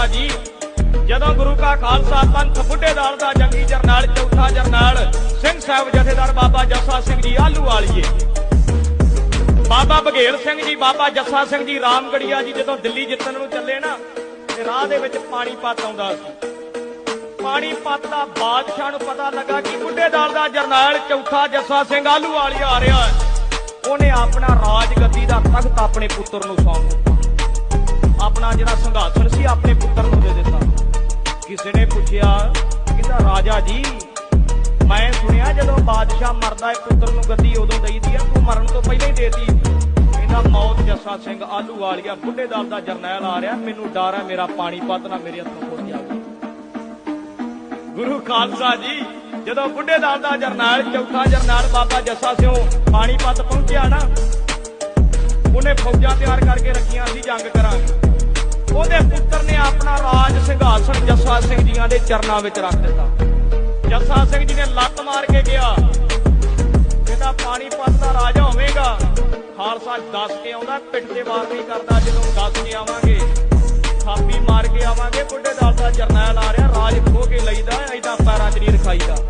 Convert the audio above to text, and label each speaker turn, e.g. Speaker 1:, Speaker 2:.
Speaker 1: ਖਾਲਸਾ ਜੀ। ਜਦੋਂ ਗੁਰੂ ਕਾ ਖਾਲਸਾ ਪੰਥ ਬੁੱਢੇਦਾਰ ਦਾ ਜੰਗੀ ਜਰਨੈਲ, ਚੌਥਾ ਜਰਨੈਲ, ਸਿੰਘ ਸਾਹਿਬ ਜਥੇਦਾਰ ਬਾਬਾ ਜੱਸਾ ਸਿੰਘ ਜੀ ਆਲੂ ਵਾਲੀਏ। ਬਾਬਾ ਬਘੇਲ ਸਿੰਘ ਜੀ, ਬਾਬਾ ਜੱਸਾ ਸਿੰਘ ਜੀ, ਰਾਮਗੜੀਆ ਜੀ ਜਦੋਂ ਦਿੱਲੀ ਜਿੱਤਣ ਨੂੰ ਚੱਲੇ ਨਾ, ਤੇ ਰਾਹ ਦੇ ਵਿੱਚ ਪਾਣੀ ਪਤ ਆਉਂਦਾ ਸੀ। ਪਾਣੀ ਪਤ ਦਾ ਬਾਦਸ਼ਾਹ ਨੂੰ ਪਤਾ ਲੱਗਾ ਕਿ ਬੁੱਢੇਦਾਰ ਦਾ ਜਰਨੈਲ, ਚੌਥਾ ਜੱਸਾ ਸਿੰਘ ਆਲੂ ਵਾਲੀਆ ਆ ਰਿਹਾ ਉਹਨੇ ਆਪਣਾ ਰਾਜ ਗੱਦੀ ਦਾ ਤਖਤ ਆਪਣੇ ਪੁੱਤਰ ਨੂੰ ਸੌਂਪ ਆਪਣੇ ਪੁੱਤਰ ਨੂੰ ਦੇ ਦਿੱਤਾ। ਕਿਸੇ ਨੇ ਪੁੱਛਿਆ, ਕਹਿੰਦਾ ਰਾਜਾ ਜੀ? ਮੈਂ ਸੁਣਿਆ, ਜਦੋਂ ਬਾਦਸ਼ਾਹ ਮਰਦਾ ਹੈ, ਪੁੱਤਰ ਨੂੰ ਗੱਦੀ ਉਦੋਂ ਦਈਦੀ ਆ, ਤੂੰ ਮਰਨ ਤੋਂ ਪਹਿਲਾਂ ਹੀ ਦੇਤੀ। ਕਹਿੰਦਾ ਮੌਤ ਜੱਸਾ ਸਿੰਘ ਆਲੂ ਵਾਲੀਆ, ਬੁੱਢੇ ਦਲ ਦਾ ਜਰਨੈਲ ਆ ਰਿਹਾ, ਮੈਨੂੰ ਡਰ ਹੈ, ਮੇਰਾ ਪਾਣੀ ਪਤ ਨਾ ਮੇਰੇ ਹੱਥੋਂ ਖੁੱਲ ਜਾਵੇ। ਗੁਰੂ ਖਾਲਸਾ ਜੀ, ਜਦੋਂ ਬੁੱਢੇ ਦਲ ਦਾ ਜਰਨੈਲ, ਚੌਥਾ ਜਰਨੈਲ ਬਾਬਾ ਜੱਸਾ ਸਿੰਘ ਪਾਣੀ ਪਤ ਪਹੁੰਚਿਆ ਨਾ, ਉਹਨੇ ਫੌਜਾਂ ਤਿਆਰ ਕਰਕੇ ਰੱਖੀਆਂ ਸੀ ਜੰਗ ਕਰਾਂਗੇ। ਉਹਦੇ ਪੁੱਤਰ ਨੇ ਆਪਣਾ ਰਾਜ ਸਿੰਘਾਸਨ ਜੱਸਾ ਸਿੰਘ ਜੀਆਂ ਦੇ ਚਰਨਾਂ ਵਿੱਚ ਰੱਖ ਦਿੱਤਾ। ਜੱਸਾ ਸਿੰਘ ਜੀ ਨੇ ਲੱਤ ਮਾਰ ਕੇ ਗਿਆ ਕਹਿੰਦਾ ਪਾਣੀਪਤ ਦਾ ਰਾਜਾ ਹੋਵੇਗਾ, ਖਾਲਸਾ ਦੱਸ ਕੇ ਆਉਂਦਾ, ਪਿੱਠ ਤੇ ਵਾਰ ਨਹੀਂ ਕਰਦਾ, ਜਦੋਂ ਦੱਸ ਕੇ ਆਵਾਂਗੇ, ਥਾਪੀ ਮਾਰ ਕੇ ਆਵਾਂਗੇ, ਬੁੱਢੇ ਦਲ ਦਾ ਜਰਨੈਲ ਆ ਰਿਹਾ, ਰਾਜ ਖੋ ਕੇ ਲਈਦਾ ਐਦਾਂ ਪੈਰਾਂ 'ਚ ਨਹੀਂ ਰਖਾਈਦਾ। ਆਖੋ